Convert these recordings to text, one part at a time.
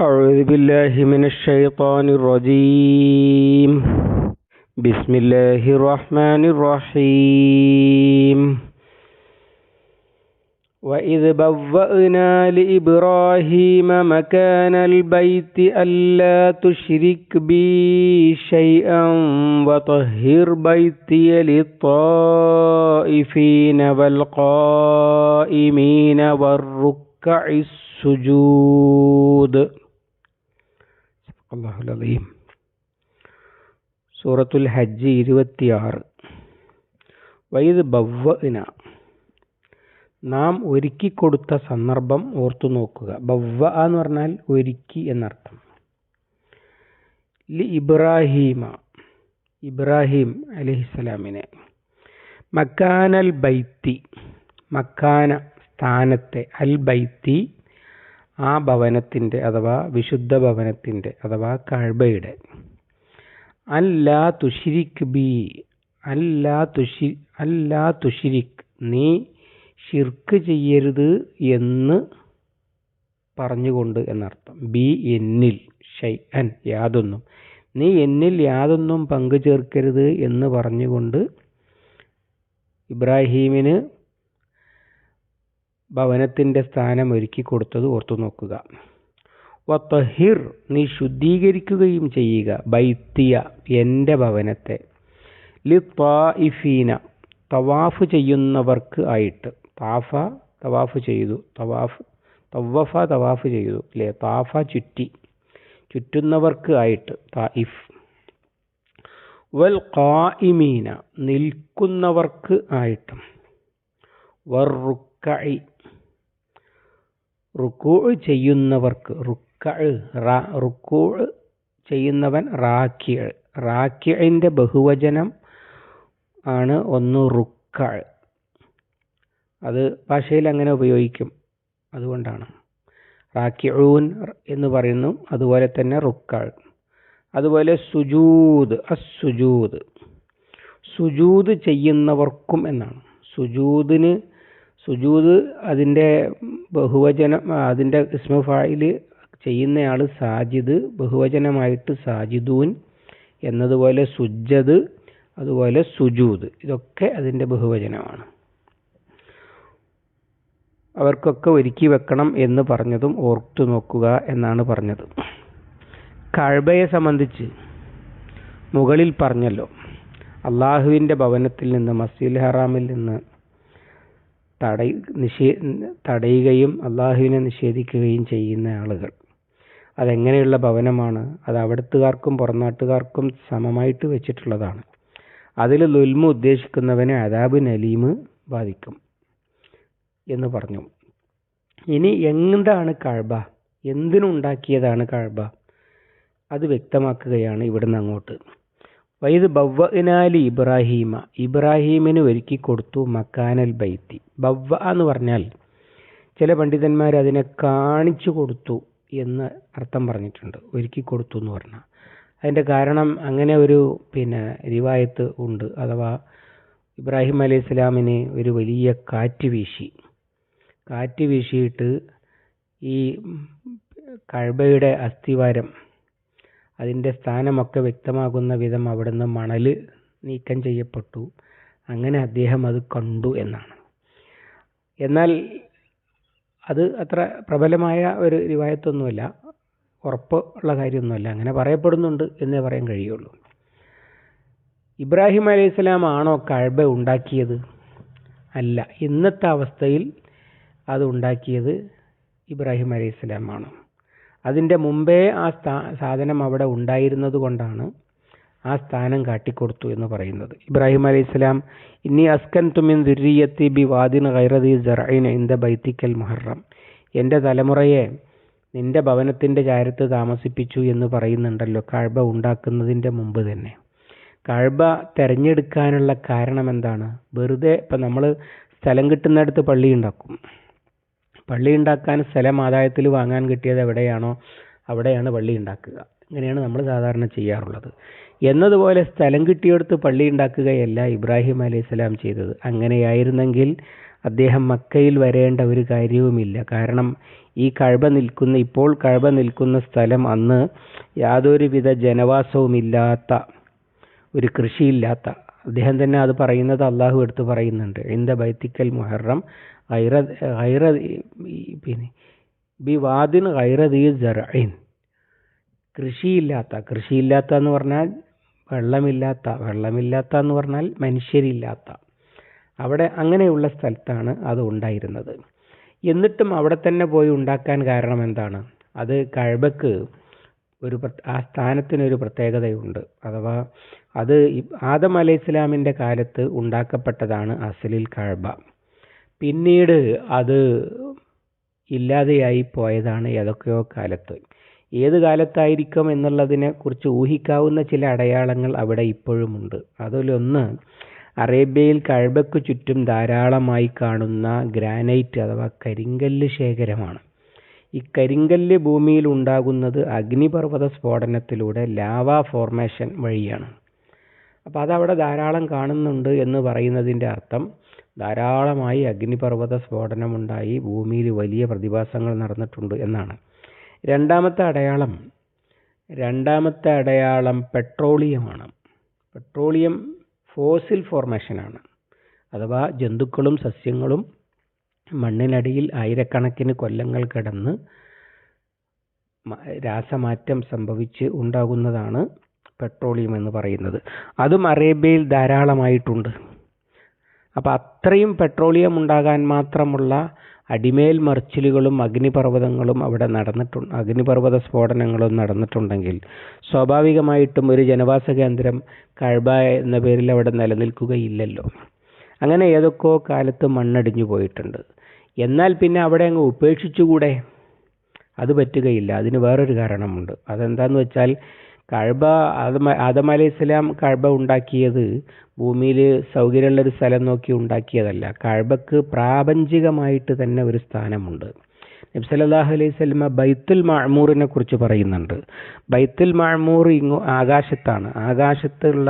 أعوذ بالله من الشيطان الرجيم. بسم الله الرحمن الرحيم. وإذ بوأنا لإبراهيم مكان البيت ألا تشرك بي شيئا وطهر بيتي للطائفين والقائمين والركع السجود. അള്ളാഹു അലീം. സൂറത്തുൽ ഹജ്ജ് ഇരുപത്തിയാറ്. വൈദ് ബവ്വന നാം ഒരുക്കി കൊടുത്ത സന്ദർഭം ഓർത്തു നോക്കുക. ബവ്വ എന്ന് പറഞ്ഞാൽ ഒരുക്കി എന്നർത്ഥം. ലി ഇബ്രാഹീമ. ഇബ്രാഹിം അലഹിസ്സലാമിനെ. മക്കാനൽ ബൈത്തി. മക്കാന സ്ഥാനത്തെ അൽ ബൈത്തി ആ ഭവനത്തിന്റെ അഥവാ വിശുദ്ധ ഭവനത്തിന്റെ അഥവാ കഴബയുടെ. അല്ലാ തുഷിരിക് ബി അല്ലാ തുഷി അല്ലാ തുഷിരിക് നീ ഷിർക്ക് ചെയ്യരുത് എന്ന് പറഞ്ഞുകൊണ്ട് എന്നർത്ഥം. ബി എന്നിൽ ഷൈ അൻ യാതൊന്നും. നീ എന്നിൽ യാതൊന്നും പങ്കു ചേർക്കരുത് എന്ന് പറഞ്ഞുകൊണ്ട് ഇബ്രാഹീമിന് ഭവനത്തിന്റെ സ്ഥാനം ഒരുക്കി കൊടുത്തത് ഓർത്തു നോക്കുക. വത്തഹിർ നീ ശുദ്ധീകരിക്കുകയും ചെയ്യുക. ബൈത്തിയ എന്റെ ഭവനത്തെ. ലി ത്വാഇഫീന തവാഫ് ചെയ്യുന്നവർക്ക് ആയിട്ട്. താഫ തവാഫ് ചെയ്തു. തവാഫ് തവഫ തവാഫ് ചെയ്തു. അല്ലേ താഫ ചുറ്റി. ചുറ്റുന്നവർക്ക് ആയിട്ട്. തായിഫ് വൽ ഖായിമീന നിൽക്കുന്നവർക്ക് ആയിട്ടും. വർ റുക്കഇ റുക്കൂ ചെയ്യുന്നവർക്ക് റുക്ക റുക്കൂ ചെയ്യുന്നവൻ റാക്കിയ റാക്കിയന്റെ ബഹുവചനം ആണ് ഒന്ന് റുക്ക. അത് ഭാഷയിൽ അങ്ങനെ ഉപയോഗിക്കും. അതുകൊണ്ടാണ്. റാക്കിഊൻ എന്ന് പറയുന്നു അതുപോലെ തന്നെ റുക്കൾ അതുപോലെ സുജൂദ് അസുജൂദ് സുജൂദ് ചെയ്യുന്നവർക്കും എന്നാണ്. സുജൂദിന് സുജൂദ് അതിന്റെ ബഹുവചനം അതിന്റെ ഇസ്മഫായിൽ ചെയ്യുന്നയാൾ സാജിദ് ബഹുവചനമായിട്ട് സാജിദൂൻ എന്നതുപോലെ സുജദ് അതുപോലെ സുജൂദ് ഇതൊക്കെ അതിന്റെ ബഹുവചനമാണ്. അവർക്കൊക്കെ ഒരുക്കി വെക്കണം എന്ന് പറഞ്ഞതും ഓർത്തു നോക്കുക എന്നാണ് പറഞ്ഞത്. കഴബയെ സംബന്ധിച്ച് മുകളിൽ പറഞ്ഞല്ലോ അള്ളാഹുവിന്റെ ഭവനത്തിൽ നിന്ന് മസ്ജിദ് ഹറാമിൽ നിന്ന് തടയ നിഷേ തടയുകയും അള്ളാഹുവിനെ നിഷേധിക്കുകയും ചെയ്യുന്ന ആളുകൾ. അതെങ്ങനെയുള്ള ഭവനമാണ്? അത് അവിടുത്തുകാർക്കും പുറംനാട്ടുകാർക്കും സമമായിട്ട് വെച്ചിട്ടുള്ളതാണ്. അതിൽ ലുൽമ ഉദ്ദേശിക്കുന്നവനെ അതാബ് നലീമ് ബാധിക്കും എന്ന് പറഞ്ഞു. ഇനി എന്താണ് കഴബ? എന്തിനുണ്ടാക്കിയതാണ് കഴബ? അത് വ്യക്തമാക്കുകയാണ് ഇവിടുന്ന് അങ്ങോട്ട്. വൈദ് ബവ്വനാലി ഇബ്രാഹീമ. ഇബ്രാഹീമിന് ഒരുക്കി കൊടുത്തു മക്കാനൽ ബൈത്തി. ബവ്വ എന്ന് പറഞ്ഞാൽ ചില പണ്ഡിതന്മാർ അതിനെ കാണിച്ചു കൊടുത്തു എന്ന് അർത്ഥം പറഞ്ഞിട്ടുണ്ട്. ഒരുക്കി കൊടുത്തു എന്ന് പറഞ്ഞാൽ. അതിന്റെ കാരണം അങ്ങനെ ഒരു പിന്നെ റിവായത്ത് ഉണ്ട്. അഥവാ ഇബ്രാഹിം അലൈഹി ഇസ്ലാമിന് ഒരു വലിയ കാറ്റ് വീശി. കാറ്റ് വീശിയിട്ട് ഈ കഴബയുടെ അസ്ഥിവാരം അതിന്റെ സ്ഥാനമൊക്കെ വ്യക്തമാകുന്ന വിധം അവിടുന്ന് മണൽ നീക്കം ചെയ്യപ്പെട്ടു. അങ്ങനെ അദ്ദേഹം അത് കണ്ടു എന്നാണ്. എന്നാൽ അത് അത്ര പ്രബലമായ ഒരു റിവായത്തൊന്നുമല്ല ഉറപ്പ് ഉള്ള കാര്യമൊന്നുമല്ല. അങ്ങനെ പറയപ്പെടുന്നുണ്ട് എന്നേ പറയാൻ കഴിയുള്ളൂ. ഇബ്രാഹിം അലൈഹി സ്വലാം ആണോ കഴബ ഉണ്ടാക്കിയത്? അല്ല. ഇന്നത്തെ അവസ്ഥയിൽ അത് ഉണ്ടാക്കിയത് ഇബ്രാഹിം അലൈഹി സ്വലാമാണ്. അതിന്റെ മുമ്പേ ആ സ്ഥാ സാധനം അവിടെ ഉണ്ടായിരുന്നത് കൊണ്ടാണ് ആ സ്ഥാനം കാട്ടിക്കൊടുത്തു എന്ന് പറയുന്നത്. ഇബ്രാഹിം അലൈഹി സ്വലാം ഇനി അസ്കൻ തുമിൻ ദുരിയത്തി ബി വാദിൻ ഖൈറദി ജറൈൻ ഇന്ത ബൈത്തിക്കൽ മുഹറം. എന്റെ തലമുറയെ നിന്റെ ഭവനത്തിന്റെ ചാരത്ത് താമസിപ്പിച്ചു എന്ന് പറയുന്നുണ്ടല്ലോ കഴബ ഉണ്ടാക്കുന്നതിന്റെ മുമ്പ് തന്നെ. കഴബ തിരഞ്ഞെടുക്കാനുള്ള കാരണം എന്താണ് വെറുതെ ഇപ്പം നമ്മൾ സ്ഥലം കിട്ടുന്നിടത്ത് പള്ളി ഉണ്ടാക്കും. പള്ളി ഉണ്ടാക്കാൻ സ്ഥലം ആദായത്തിൽ വാങ്ങാൻ കിട്ടിയത് എവിടെയാണോ അവിടെയാണ് പള്ളി ഉണ്ടാക്കുക. ഇങ്ങനെയാണ് നമ്മൾ സാധാരണ ചെയ്യാറുള്ളത്. എന്നതുപോലെ സ്ഥലം കിട്ടിയെടുത്ത് പള്ളി ഉണ്ടാക്കുകയല്ല ഇബ്രാഹിം അലൈഹി സ്വലാം ചെയ്തത്. അങ്ങനെയായിരുന്നെങ്കിൽ അദ്ദേഹം മക്കയിൽ വരേണ്ട ഒരു കാര്യവുമില്ല. കാരണം ഈ കഴബ നിൽക്കുന്ന ഇപ്പോൾ കഴബ നിൽക്കുന്ന സ്ഥലം അന്ന് യാതൊരുവിധ ജനവാസവുമില്ലാത്ത ഒരു കൃഷിയില്ലാത്ത അദ്ദേഹം തന്നെ അത് പറയുന്നത് അള്ളാഹു എടുത്ത് പറയുന്നുണ്ട്. ഇന്ത ബൈത്തിക്കൽ മുഹറം ഐറ ഐറ പിന്നെ ബി വാദിൻ ഐറദീ ജറൈൻ കൃഷിയില്ലാത്ത കൃഷിയില്ലാത്ത എന്ന് പറഞ്ഞാൽ വെള്ളമില്ലാത്ത വെള്ളമില്ലാത്ത എന്ന് പറഞ്ഞാൽ മനുഷ്യരില്ലാത്ത. അവിടെ അങ്ങനെയുള്ള സ്ഥലത്താണ് അത് ഉണ്ടായിരുന്നത്. എന്നിട്ടും അവിടെ തന്നെ പോയി ഉണ്ടാക്കാൻ കാരണം എന്താണ്? അത് കഴബക്ക് ഒരു ആ സ്ഥാനത്തിനൊരു പ്രത്യേകതയുണ്ട്. അഥവാ അത് ആദം അലൈഹി ഇസ്ലാമിന്റെ കാലത്ത് ഉണ്ടാക്കപ്പെട്ടതാണ് അസലിൽ കഴബ പിന്നീട് അത് ഇല്ലാതെയായി പോയതാണ് ഏതൊക്കെയോ കാലത്ത്. ഏത് കാലത്തായിരിക്കും എന്നുള്ളതിനെ കുറിച്ച് ഊഹിക്കാവുന്ന ചില അടയാളങ്ങൾ അവിടെ ഇപ്പോഴുമുണ്ട് അതിലൊന്ന് അറേബ്യയിൽ കഴബയ്ക്ക് ചുറ്റും ധാരാളമായി കാണുന്ന ഗ്രാനൈറ്റ് അഥവാ കരിങ്കല്ല് ശേഖരമാണ്. ഈ കരിങ്കല്ല് ഭൂമിയിൽ ഉണ്ടാകുന്നത് അഗ്നിപർവത സ്ഫോടനത്തിലൂടെ ലാവ ഫോർമേഷൻ വഴിയാണ്. അപ്പോൾ അതവിടെ ധാരാളം കാണുന്നുണ്ട് എന്ന് പറയുന്നതിന്റെ അർത്ഥം ധാരാളമായി അഗ്നിപർവത സ്ഫോടനമുണ്ടായി. ഭൂമിയിൽ വലിയ പ്രതിഭാസങ്ങൾ നടന്നിട്ടുണ്ട് എന്നാണ്. രണ്ടാമത്തെ അടയാളം രണ്ടാമത്തെ അടയാളം പെട്രോളിയമാണ്. Petroleum fossil ഫോർമേഷനാണ്. അഥവാ ജന്തുക്കളും സസ്യങ്ങളും മണ്ണിനടിയിൽ ആയിരക്കണക്കിന് കൊല്ലങ്ങൾ കിടന്ന് രാസമാറ്റം സംഭവിച്ച് ഉണ്ടാകുന്നതാണ് പെട്രോളിയം എന്ന് പറയുന്നത്. അതും അറേബ്യയിൽ ധാരാളമായിട്ടുണ്ട്. അപ്പോൾ അത്രയും പെട്രോളിയം ഉണ്ടാകാൻ മാത്രമുള്ള അടിമേൽ മറിച്ചിലുകളും അഗ്നിപർവതങ്ങളും അവിടെ നടന്നിട്ടുണ്ട് അഗ്നിപർവത സ്ഫോടനങ്ങളും നടന്നിട്ടുണ്ടെങ്കിൽ സ്വാഭാവികമായിട്ടും ഒരു ജനവാസ കേന്ദ്രം കഴബ എന്ന പേരിൽ അവിടെ നിലനിൽക്കുകയില്ലല്ലോ. അങ്ങനെ ഏതൊക്കെയോ കാലത്ത് മണ്ണടിഞ്ഞു പോയിട്ടുണ്ട്. എന്നാൽ പിന്നെ അവിടെ അങ്ങ് ഉപേക്ഷിച്ചുകൂടെ? അത് പറ്റുകയില്ല. അതിന് വേറൊരു കാരണമുണ്ട്. അതെന്താണെന്ന് വെച്ചാൽ കഴബ ആദം ആദം അലൈഹി സ്വലാം കഴബ ഉണ്ടാക്കിയത് ഭൂമിയിൽ സൗകര്യമുള്ള ഒരു സ്ഥലം നോക്കി ഉണ്ടാക്കിയതല്ല. കഴബക്ക് പ്രാപഞ്ചികമായിട്ട് തന്നെ ഒരു സ്ഥാനമുണ്ട്. നബി സല്ലല്ലാഹു അലൈഹി സ്വലമ ബൈത്തുൽ മഅമൂറിനെ കുറിച്ച് പറയുന്നുണ്ട്. ബൈത്തുൽ മഅമൂർ ഇങ്ങോ ആകാശത്താണ്. ആകാശത്തുള്ള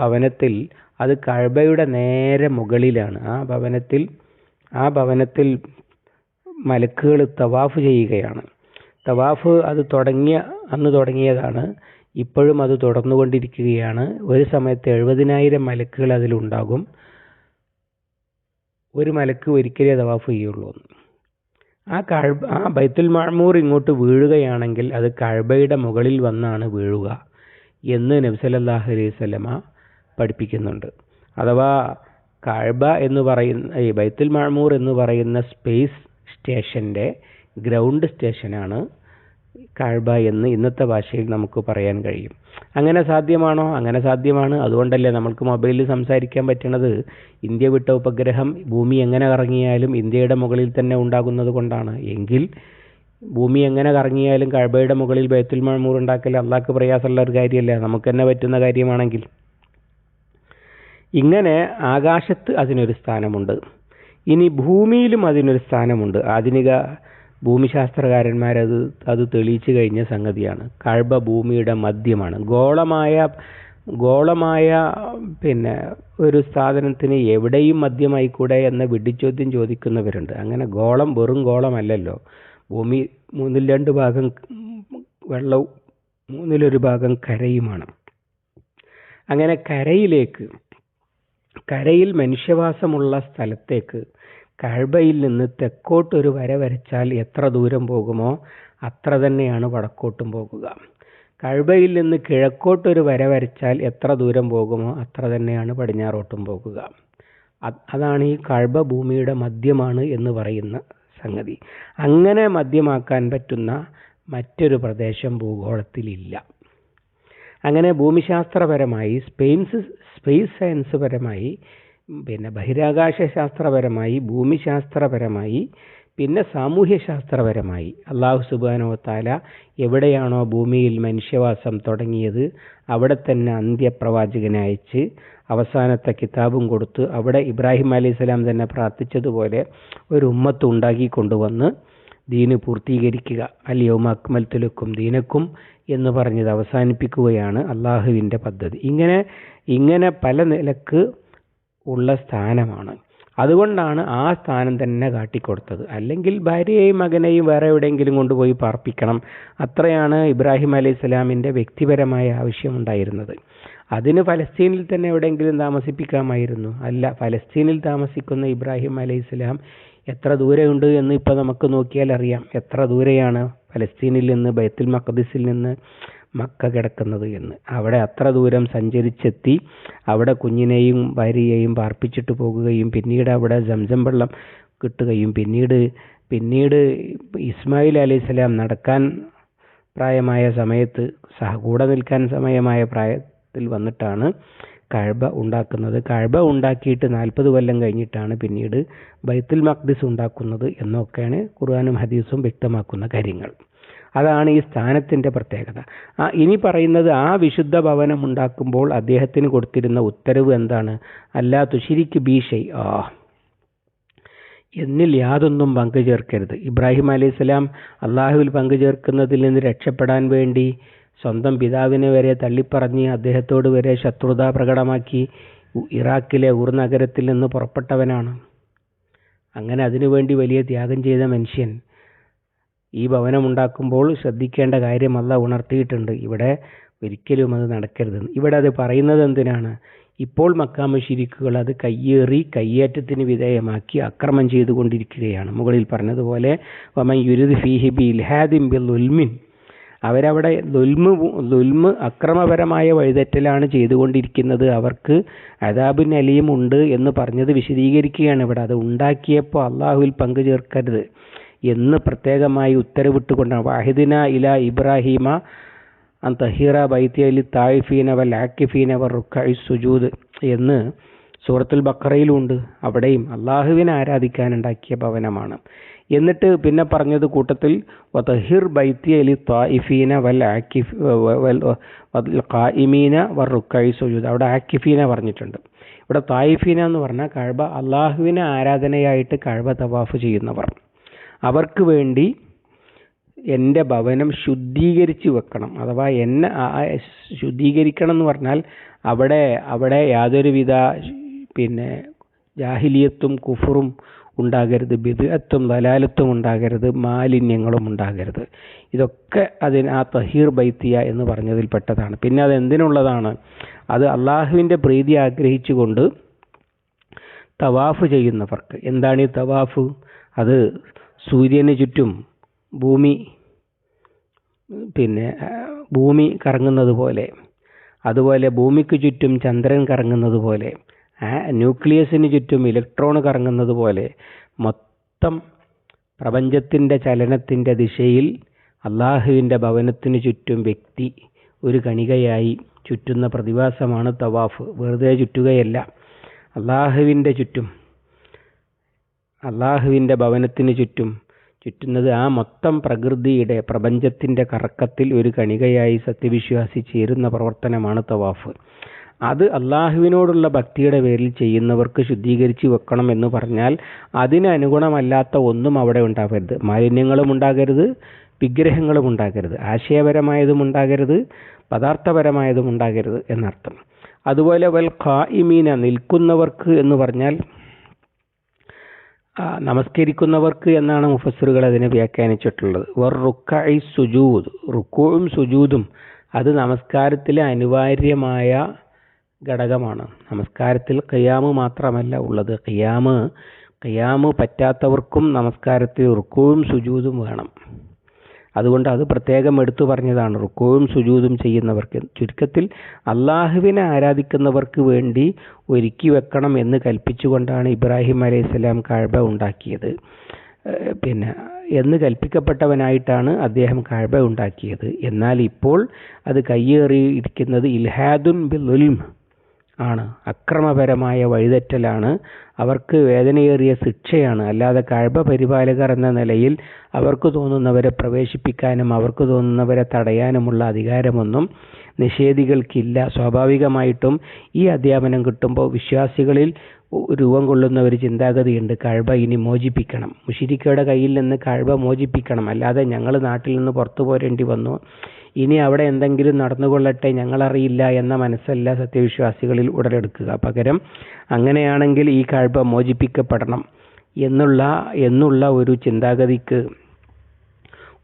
ഭവനത്തിൽ അത് കഴബയുടെ നേരെ മുകളിലാണ്. ആ ഭവനത്തിൽ ആ ഭവനത്തിൽ മലക്കുകൾ തവാഫ് ചെയ്യുകയാണ്. തവാഫ് അത് തുടങ്ങിയ അന്ന് തുടങ്ങിയതാണ് ഇപ്പോഴും അത് തുടർന്നുകൊണ്ടിരിക്കുകയാണ്. ഒരു സമയത്ത് എഴുപതിനായിരം മലക്കുകൾ അതിലുണ്ടാകും. ഒരു മലക്ക് ഒരിക്കലേ തവാഫ് ചെയ്യുള്ളൂ ആ കഴ ആ ബൈത്തുൽ മാമൂർ ഇങ്ങോട്ട് വീഴുകയാണെങ്കിൽ അത് കഴബയുടെ മുകളിൽ വന്നാണ് വീഴുക എന്ന് നബ്സലല്ലാഹു അലൈഹി സ്വലമ പഠിപ്പിക്കുന്നുണ്ട്. അഥവാ കഴബ എന്ന് പറയുന്ന ഈ ബൈത്തുൽ മാമൂർ എന്ന് പറയുന്ന സ്പേസ് സ്റ്റേഷന്റെ ഗ്രൗണ്ട് സ്റ്റേഷനാണ് കഴബ എന്ന് ഇന്നത്തെ ഭാഷയിൽ നമുക്ക് പറയാൻ കഴിയും. അങ്ങനെ സാധ്യമാണോ? അങ്ങനെ സാധ്യമാണ്. അതുകൊണ്ടല്ലേ നമ്മൾക്ക് മൊബൈലിൽ സംസാരിക്കാൻ പറ്റുന്നത് ഇന്ത്യ വിട്ട ഉപഗ്രഹം ഭൂമി എങ്ങനെ കറങ്ങിയാലും ഇന്ത്യയുടെ മുകളിൽ തന്നെ ഉണ്ടാകുന്നത് കൊണ്ടാണ്. എങ്കിൽ ഭൂമി എങ്ങനെ കറങ്ങിയാലും കഴബയുടെ മുകളിൽ ബൈത്തുൽ മഴമൂർ ഉണ്ടാക്കൽ അള്ളാഹ്ക്ക് പ്രയാസമുള്ള ഒരു കാര്യമല്ല. നമുക്ക് തന്നെ പറ്റുന്ന കാര്യമാണെങ്കിൽ. ഇങ്ങനെ ആകാശത്ത് അതിനൊരു സ്ഥാനമുണ്ട്. ഇനി ഭൂമിയിലും അതിനൊരു സ്ഥാനമുണ്ട്. ആധുനിക ഭൂമിശാസ്ത്രകാരന്മാരത് അത് തെളിയിച്ചു കഴിഞ്ഞ സംഗതിയാണ്. കഴബ ഭൂമിയുടെ മധ്യമാണ്. ഗോളമായ ഗോളമായ പിന്നെ ഒരു സാധനത്തിന് എവിടെയും മധ്യമായിക്കൂടെ എന്ന വിഡിച്ചോദ്യം ചോദിക്കുന്നവരുണ്ട്. അങ്ങനെ ഗോളം വെറും ഗോളമല്ലല്ലോ. ഭൂമി മൂന്നിൽ രണ്ട് ഭാഗം വെള്ളവും മൂന്നിലൊരു ഭാഗം കരയുമാണ്. അങ്ങനെ കരയിലേക്ക് കരയിൽ മനുഷ്യവാസമുള്ള സ്ഥലത്തേക്ക് കഴബയിൽ നിന്ന് തെക്കോട്ടൊരു വര വരച്ചാൽ എത്ര ദൂരം പോകുമോ അത്ര തന്നെയാണ് വടക്കോട്ടും പോകുക. കഴബയിൽ നിന്ന് കിഴക്കോട്ടൊരു വര വരച്ചാൽ എത്ര ദൂരം പോകുമോ അത്ര തന്നെയാണ് പടിഞ്ഞാറോട്ടും പോകുക. അതാണ് ഈ കഴബ ഭൂമിയുടെ മധ്യമാണ് എന്ന് പറയുന്ന സംഗതി. അങ്ങനെ മധ്യമാക്കാൻ പറ്റുന്ന മറ്റൊരു പ്രദേശം ഭൂഗോളത്തിലില്ല. അങ്ങനെ ഭൂമിശാസ്ത്രപരമായി സ്പെയിൻസ് സ്പേസ് സയൻസ് പരമായി പിന്നെ ബഹിരാകാശ ശാസ്ത്രപരമായി ഭൂമിശാസ്ത്രപരമായി പിന്നെ സാമൂഹ്യശാസ്ത്രപരമായി. അള്ളാഹു സുബാനോത്താല എവിടെയാണോ ഭൂമിയിൽ മനുഷ്യവാസം തുടങ്ങിയത് അവിടെ തന്നെ അന്ത്യപ്രവാചകനെ അയച്ച് അവസാനത്തെ കിതാബും കൊടുത്ത് അവിടെ ഇബ്രാഹിം അലൈഹി സ്വലാം തന്നെ പ്രാർത്ഥിച്ചതുപോലെ ഒരു ഉമ്മത്ത് ഉണ്ടാക്കി കൊണ്ടുവന്ന് ദീന് പൂർത്തീകരിക്കുക. അലിയോമ അക്മൽ തുലക്കും ദീനക്കും എന്ന് പറഞ്ഞത് അവസാനിപ്പിക്കുകയാണ് അള്ളാഹുവിന്റെ പദ്ധതി. ഇങ്ങനെ ഇങ്ങനെ പല നിലയ്ക്ക് ഉള്ള സ്ഥാനമാണ്. അതുകൊണ്ടാണ് ആ സ്ഥാനം തന്നെ കാട്ടിക്കൊടുത്തത്. അല്ലെങ്കിൽ ഭാര്യയെയും മകനെയും വേറെ എവിടെയെങ്കിലും കൊണ്ടുപോയി പാർപ്പിക്കണം. അത്രയാണ് ഇബ്രാഹിം അലൈഹി സ്വലാമിന്റെ വ്യക്തിപരമായ ആവശ്യമുണ്ടായിരുന്നത്. അതിന് ഫലസ്തീനിൽ തന്നെ എവിടെയെങ്കിലും താമസിപ്പിക്കാമായിരുന്നു. അല്ല ഫലസ്തീനിൽ താമസിക്കുന്ന ഇബ്രാഹിം അലൈഹി സ്വലാം എത്ര ദൂരെയുണ്ട് എന്ന് ഇപ്പോൾ നമുക്ക് നോക്കിയാൽ അറിയാം എത്ര ദൂരെയാണ് ഫലസ്തീനിൽ നിന്ന് ബൈത്തുൽ മഖദിസിൽ നിന്ന് മക്ക കിടക്കുന്നത് എന്ന്. അവിടെ അത്ര ദൂരം സഞ്ചരിച്ചെത്തി അവിടെ കുഞ്ഞിനെയും ഭാര്യയെയും പാർപ്പിച്ചിട്ട് പോകുകയും പിന്നീട് അവിടെ ജംജം വെള്ളം കിട്ടുകയും പിന്നീട് പിന്നീട് ഇസ്മായിൽ അലൈഹിസ്സലാം നടക്കാൻ പ്രായമായ സമയത്ത് സഹകൂടെ നിൽക്കാൻ സമയമായ പ്രായത്തിൽ വന്നിട്ടാണ് കഴബ ഉണ്ടാക്കുന്നത്. കഴബ ഉണ്ടാക്കിയിട്ട് നാൽപ്പത് കൊല്ലം കഴിഞ്ഞിട്ടാണ് പിന്നീട് ബൈത്തുൽ മഖ്ദിസ് ഉണ്ടാക്കുന്നത് എന്നൊക്കെയാണ് ഖുർആാനും ഹദീസും വ്യക്തമാക്കുന്ന കാര്യങ്ങൾ. അതാണ് ഈ സ്ഥാനത്തിന്റെ പ്രത്യേകത. ഇനി പറയുന്നത് ആ വിശുദ്ധ ഭവനം ഉണ്ടാക്കുമ്പോൾ അദ്ദേഹത്തിന് കൊടുത്തിരുന്ന ഉത്തരവ് എന്താണ്? അല്ലാ ശരിക്ക് ബീഷൈ ആ എന്നിൽ യാതൊന്നും പങ്കു ചേർക്കരുത്. ഇബ്രാഹിം അലൈഹി സ്വലാം അള്ളാഹുവിൽ പങ്കു ചേർക്കുന്നതിൽ നിന്ന് രക്ഷപ്പെടാൻ വേണ്ടി സ്വന്തം പിതാവിനെ വരെ തള്ളിപ്പറഞ്ഞ് അദ്ദേഹത്തോട് വരെ ശത്രുത പ്രകടമാക്കി ഇറാഖിലെ ഉർ നഗരത്തിൽ നിന്ന് പുറപ്പെട്ടവനാണ്. അങ്ങനെ അതിനുവേണ്ടി വലിയ ത്യാഗം ചെയ്ത മനുഷ്യൻ ഈ ഭവനമുണ്ടാക്കുമ്പോൾ ശ്രദ്ധിക്കേണ്ട കാര്യം അല്ല ഉണർത്തിയിട്ടുണ്ട്. ഇവിടെ ഒരിക്കലും അത് നടക്കരുത്. ഇവിടെ അത് പറയുന്നത് എന്തിനാണ്? ഇപ്പോൾ മക്കാമശിരിക്കുകൾ അത് കയ്യേറി കയ്യേറ്റത്തിന് വിധേയമാക്കി അക്രമം ചെയ്തുകൊണ്ടിരിക്കുകയാണ്. മുകളിൽ പറഞ്ഞതുപോലെ വമൻ യുരുദ് ഫീഹി ബി ഇൽഹാദിൻ ബിൽ ഉൽമിൻ അവരവിടെ ദുൽമു ദുൽമ് അക്രമപരമായ വഴിതെറ്റലാണ് ചെയ്തുകൊണ്ടിരിക്കുന്നത്. അവർക്ക് അദാബിൻ അലിയും ഉണ്ട് എന്ന് പറഞ്ഞത് വിശദീകരിക്കുകയാണ് ഇവിടെ. അത് ഉണ്ടാക്കിയപ്പോൾ അള്ളാഹുവിൽ പങ്കു ചേർക്കരുത്. എന്ന് പ്രത്യേകമായി ഉത്തരവിട്ടുകൊണ്ടാണ് വാഹിദിന ഇല ഇബ്രാഹിമ അൻ തഹീറ ബൈത്തി അലി തായിഫീന വൽ ആക്കിഫീന റുക്കൈ സുജൂദ് എന്ന് സൂറത്തുൽ ബക്കറയിലുണ്ട് അവിടെയും അള്ളാഹുവിനെ ആരാധിക്കാനുണ്ടാക്കിയ ഭവനമാണ്. എന്നിട്ട് പിന്നെ പറഞ്ഞത് കൂട്ടത്തിൽ വതഹിർ ബൈത്തി അലി തായിഫീന വൽ ആക്കിഫ് വൽ ഖായിമീന വർ റുക്കായി സുജൂദ്. അവിടെ ആക്കിഫീന പറഞ്ഞിട്ടുണ്ട്. ഇവിടെ തായിഫീന എന്ന് പറഞ്ഞാൽ കഴബ അള്ളാഹുവിനെ ആരാധനയായിട്ട് കഴബ തവാഫ് ചെയ്യുന്നവർ. അവർക്ക് വേണ്ടി എന്റെ ഭവനം ശുദ്ധീകരിച്ച് വെക്കണം. അഥവാ എന്നെ ശുദ്ധീകരിക്കണം എന്ന് പറഞ്ഞാൽ അവിടെ അവിടെ യാതൊരുവിധ പിന്നെ ജാഹിലിയത്തും കുഫറും ഉണ്ടാകരുത് ബിദുഅത്തും ദലാലത്തും ഉണ്ടാകരുത് മാലിന്യങ്ങളും ഉണ്ടാകരുത്. ഇതൊക്കെ അതിന് ആ തഹീർ ബൈത്തിയ എന്ന് പറഞ്ഞതിൽപ്പെട്ടതാണ് പിന്നെ അത് എന്തിനുള്ളതാണ്? അത് അള്ളാഹുവിന്റെ പ്രീതി ആഗ്രഹിച്ചുകൊണ്ട് തവാഫ് ചെയ്യുന്നവർക്ക്. എന്താണ് ഈ തവാഫ്? അത് സൂര്യന് ചുറ്റും ഭൂമി പിന്നെ ഭൂമി കറങ്ങുന്നത് പോലെ അതുപോലെ ഭൂമിക്ക് ചുറ്റും ചന്ദ്രൻ കറങ്ങുന്നത് പോലെ ന്യൂക്ലിയസിന് ചുറ്റും ഇലക്ട്രോൺ കറങ്ങുന്നത് പോലെ മൊത്തം പ്രപഞ്ചത്തിന്റെ ചലനത്തിന്റെ ദിശയിൽ അള്ളാഹുവിന്റെ ഭവനത്തിന് ചുറ്റും വ്യക്തി ഒരു കണികയായി ചുറ്റുന്ന പ്രതിഭാസമാണ് തവാഫ്. വെറുതെ ചുറ്റുകയല്ല. അള്ളാഹുവിന്റെ ചുറ്റും അള്ളാഹുവിന്റെ ഭവനത്തിന് ചുറ്റും ചുറ്റുന്നത് ആ മൊത്തം പ്രകൃതിയുടെ പ്രപഞ്ചത്തിന്റെ കറക്കത്തിൽ ഒരു കണികയായി സത്യവിശ്വാസി ചേരുന്ന പ്രവർത്തനമാണ് തവാഫ്. അത് അള്ളാഹുവിനോടുള്ള ഭക്തിയുടെ പേരിൽ ചെയ്യുന്നവർക്ക് ശുദ്ധീകരിച്ച് വെക്കണം എന്ന് പറഞ്ഞാൽ അതിന് അനുഗുണമല്ലാത്ത ഒന്നും അവിടെ ഉണ്ടാകരുത് മാലിന്യങ്ങളും ഉണ്ടാകരുത് വിഗ്രഹങ്ങളും ഉണ്ടാകരുത്. ആശയപരമായതും ഉണ്ടാകരുത് പദാർത്ഥപരമായതും ഉണ്ടാകരുത് എന്നർത്ഥം. അതുപോലെ വൽ ഖായിമീന നിൽക്കുന്നവർക്ക് എന്ന് പറഞ്ഞാൽ നമസ്കരിക്കുന്നവർക്ക് എന്നാണ് മുഫസ്സിറുകൾ അതിനെ വ്യാഖ്യാനിച്ചിട്ടുള്ളത്. വർ റുക്കായി സുജൂദ് റുക്കോയും സുജൂദും അത് നമസ്കാരത്തിലെ അനിവാര്യമായ ഘടകമാണ്. നമസ്കാരത്തിൽ ഖിയാമ് മാത്രമല്ല ഉള്ളത്. ഖിയാമ് ഖിയാമ് പറ്റാത്തവർക്കും നമസ്കാരത്തിൽ റുക്കോയും സുജൂദും വേണം. അതുകൊണ്ട് അത് പ്രത്യേകം എടുത്തു പറഞ്ഞതാണ്. റുക്കോയും സുജൂതും ചെയ്യുന്നവർക്ക് ചുരുക്കത്തിൽ അള്ളാഹുവിനെ ആരാധിക്കുന്നവർക്ക് വേണ്ടി ഒരുക്കി വെക്കണം എന്ന് കൽപ്പിച്ചുകൊണ്ടാണ് ഇബ്രാഹിം അലൈഹിസ്സലാം കാഴ്ബ ഉണ്ടാക്കിയത്. പിന്നെ എന്ന് കൽപ്പിക്കപ്പെട്ടവനായിട്ടാണ് അദ്ദേഹം കാഴ്ബ ഉണ്ടാക്കിയത്. എന്നാൽ ഇപ്പോൾ അത് കയ്യേറിയിരിക്കുന്നത് ഇൽഹാദുൻ ബിൽ ഉൽം ആണ്. അക്രമപരമായ വഴിതെറ്റലാണ്. അവർക്ക് വേദനയേറിയ ശിക്ഷയാണ്. അല്ലാതെ കഴബ പരിപാലകർ എന്ന നിലയിൽ അവർക്ക് തോന്നുന്നവരെ പ്രവേശിപ്പിക്കാനും അവർക്ക് തോന്നുന്നവരെ തടയാനുമുള്ള അധികാരമൊന്നും നിഷേധികൾക്കില്ല. സ്വാഭാവികമായിട്ടും ഈ അധ്യാപനം കിട്ടുമ്പോൾ വിശ്വാസികളിൽ രൂപം കൊള്ളുന്ന ഒരു ചിന്താഗതിയുണ്ട്. കഴബ ഇനി മോചിപ്പിക്കണം. മുഷിരിക്കയുടെ കയ്യിൽ നിന്ന് കഴബ മോചിപ്പിക്കണം. അല്ലാതെ ഞങ്ങൾ നാട്ടിൽ നിന്ന് പുറത്തു പോരേണ്ടി വന്നു. ഇനി അവിടെ എന്തെങ്കിലും നടന്നുകൊള്ളട്ടെ ഞങ്ങളറിയില്ല എന്ന മനസ്സല്ല സത്യവിശ്വാസികളിൽ ഉടലെടുക്കുക. പകരം അങ്ങനെയാണെങ്കിൽ ഈ കഴബ മോചിപ്പിക്കപ്പെടണം എന്നുള്ള എന്നുള്ള ഒരു ചിന്താഗതിക്ക്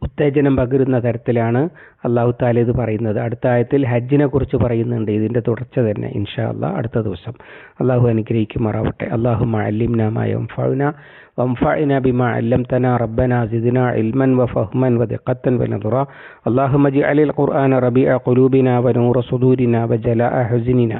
ഉത്തേജനം പകരുന്ന തരത്തിലാണ് അള്ളാഹു താല ഇത് പറയുന്നത് അടുത്ത ആയത്തിൽ ഹജ്ജിനെ കുറിച്ച് പറയുന്നുണ്ട് ഇതിന്റെ തുടർച്ച തന്നെ ഇൻഷാ അള്ളാഹ് അടുത്ത ദിവസം അള്ളാഹു അനുഗ്രഹിക്കുമാറാവട്ടെ അള്ളാഹു അല്ലിംനാമായ وانفعنا بما علمتنا ربنا زدنا علما وفهما ودقة ونظرا اللهم اجعل القرآن ربيع قلوبنا ونور صدورنا وجلاء حزننا